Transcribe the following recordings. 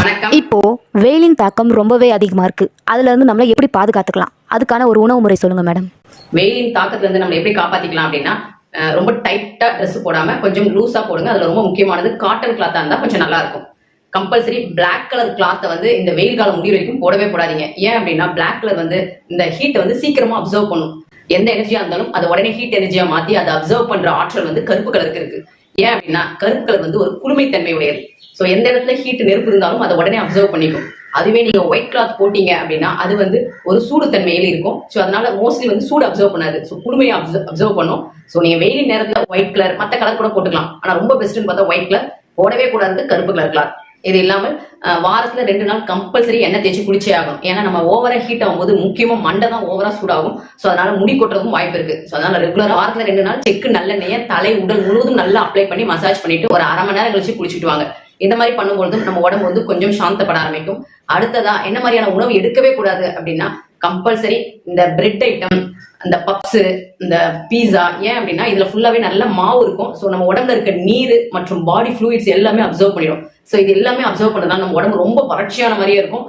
வணக்கம். இப்போ வெயிலின் தாக்கம் ரொம்பவே அதிகமாக இருக்கு. அதுல இருந்து நம்மளை எப்படி பாதுகாத்துக்கலாம்? அதுக்கான ஒரு உணவு முறை சொல்லுங்க மேடம். வெயிலின் தாக்கத்துல இருந்து நம்ம எப்படி காப்பாத்திக்கலாம் அப்படின்னா ரொம்ப டைட்டா Dress போடாம கொஞ்சம் லூஸா போடுங்க. அதுல ரொம்ப முக்கியமானது காட்டன் கிளாத்தா இருந்தா கொஞ்சம் நல்லா இருக்கும். கம்பல்சரி Black கலர் கிளாத்தை வந்து இந்த வெயில் காலம் முடிவு வரைக்கும் போடவே போடாதீங்க. ஏன் அப்படின்னா Black கலர் வந்து இந்த ஹீட்டை வந்து சீக்கிரமா அப்சர்வ் பண்ணும். எந்த எனர்ஜியா இருந்தாலும் அதை உடனே ஹீட் எனர்ஜியா மாத்தி அதை அப்சர்வ் பண்ற ஆற்றல் வந்து கருப்பு கலருக்கு இருக்கு. ஏன் அப்படின்னா கருப்பு வந்து ஒரு குளுமைத்தன்மை உடையது ஸோ எந்த இடத்துல ஹீட் நெருப்பு இருந்தாலும் அதை உடனே அப்சர்வ் பண்ணிக்கும் அதுவே நீங்க ஒயிட் கிளாத் போட்டீங்க அப்படின்னா அது வந்து ஒரு சூடு தன்மையில இருக்கும். ஸோ அதனால மோஸ்ட்லி வந்து சூடு அப்சர்வ் பண்ணாது. ஸோ குளுமையை அப்சர்வ் பண்ணும். ஸோ நீங்க வெயில் நேரத்துல ஒயிட் கலர் மற்ற கலர் கூட போட்டுக்கலாம். ஆனா ரொம்ப பெஸ்ட்னு பார்த்தா ஒயிட் கலர் போடவே கூடாது கருப்பு கலர் கிளாத் இது இல்லாமல் வாரத்துல ரெண்டு நாள் கம்பல்சரி எண்ணெய் தேய்ச்சி குளிச்சே ஆகும் ஏன்னா நம்ம ஓவரா ஹீட் ஆகும்போது முக்கியமா மண்டை தான் ஓவரா சூடாகும். ஸோ அதனால முடி கொட்டுறதுக்கும் வாய்ப்பு இருக்கு. ஸோ அதனால ரெகுலர் வாரத்துல ரெண்டு நாள் செக்கு நல்லெண்ணெயை தலை உடல் முழுவதும் நல்லா அப்ளை பண்ணி மசாஜ் பண்ணிட்டு ஒரு அரை மணி நேரம் கழிச்சு குளிச்சுட்டு வாங்க. இந்த மாதிரி பண்ணும்பொழுது நம்ம உடம்பு வந்து கொஞ்சம் சாந்தப்பட ஆரம்பிக்கும். அடுத்ததா என்ன மாதிரியான உணவு எடுக்கவே கூடாது அப்படின்னா கம்பல்சரி இந்த பிரெட் ஐட்டம் இந்த பப்ஸு இந்த பீஸா ஏன் அப்படின்னா இதுல ஃபுல்லாவே நல்ல மாவு இருக்கும். ஸோ நம்ம உடம்புல இருக்க நீர் மற்றும் பாடி ஃப்ளூயிட்ஸ் எல்லாமே அப்சர்வ் பண்ணிடும். ஸோ இது எல்லாமே அப்சர்வ் பண்ணதால நம்ம உடம்பு ரொம்ப வறட்சியான மாதிரியே இருக்கும்.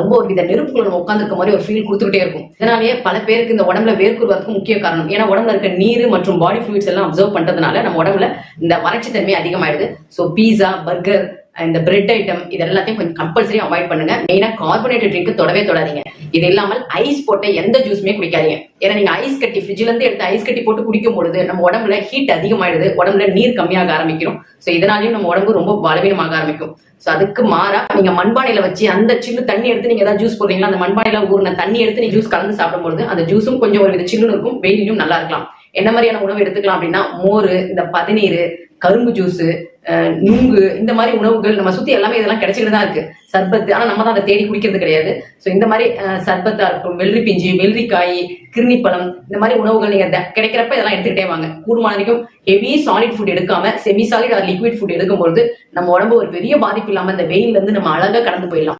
ரொம்ப ஒரு வித நெருப்புக்குள்ள நம்ம உட்காந்துருக்க மாதிரி ஒரு ஃபீல் கொடுத்துக்கிட்டே இருக்கும். இதனாலேயே பல பேருக்கு இந்த உடம்புல வேர்க்குருவதற்கு முக்கிய காரணம். ஏன்னா உடம்புல இருக்க நீர் மற்றும் பாடி ஃப்ளூயிட்ஸ் எல்லாம் அப்சர்வ் பண்றதுனால நம்ம உடம்புல இந்த வறட்சி தன்மை அதிகமாயிடுது. ஸோ பீஸா பர்கர் இந்த பிரெட் ஐட்டம் இது எல்லாத்தையும் கொஞ்சம் கம்பல்சரி அவாய்ட் பண்ணுங்க. மெயினா கார்பனேட்டட் ட்ரிங்க் தொடவே தொடாதீங்க. இது இல்லாமல் ஐஸ் போட்ட எந்த ஜூஸுமே குடிக்காதீங்க. ஏன்னா நீங்க ஐஸ் கட்டி ஃப்ரிட்ஜ்ல இருந்து எடுத்து ஐஸ் கட்டி போட்டு குடிக்கும் பொழுது நம்ம உடம்புல ஹீட் அதிகமாயிடுது. உடம்புல நீர் கம்மியாக ஆரம்பிக்கிறோம். ஸோ இதனாலையும் நம்ம உடம்பு ரொம்ப பலவீனமாக ஆரம்பிக்கும். ஸோ அதுக்கு மாறா நீங்க மண்பானையில வச்சு அந்த சில்லு தண்ணி எடுத்து நீங்க ஏதாவது ஜூஸ் போடுறீங்களா? அந்த மண்பானையில ஊர்ன தண்ணி எடுத்து நீ ஜூஸ் கலந்து சாப்பிடும்போது அந்த ஜூஸும் கொஞ்சம் ஒரு வித சில்லுன்னு இருக்கும். வெயிலும் நல்லா இருக்கலாம். என்ன மாதிரியான உணவு எடுத்துக்கலாம் அப்படின்னா மோர் இந்த பதநீர் கரும்பு ஜூஸு நுங்கு இந்த மாதிரி உணவுகள் நம்ம சுற்றி எல்லாமே இதெல்லாம் கிடைச்சிட்டு தான் இருக்கு. சர்பத்து ஆனால் நம்ம தான் அதை தேடி குடிக்கிறது கிடையாது. ஸோ இந்த மாதிரி சர்பத்தாக இருக்கட்டும் வெள்ளரி பிஞ்சு வெள்ளரிக்காய் கிருணிப்பழம் இந்த மாதிரி உணவுகள் நீங்கள் கிடைக்கிறப்ப இதெல்லாம் எடுத்துக்கிட்டே வாங்க. கூடுமான வரைக்கும் ஹெவி சாலிட் ஃபுட் எடுக்காம semi solid or liquid food எடுக்கும்போது நம்ம உடம்பு ஒரு பெரிய பாதிப்பு இல்லாமல் இந்த வெயில்ல இருந்து நம்ம அழகாக கடந்து போயிடலாம்.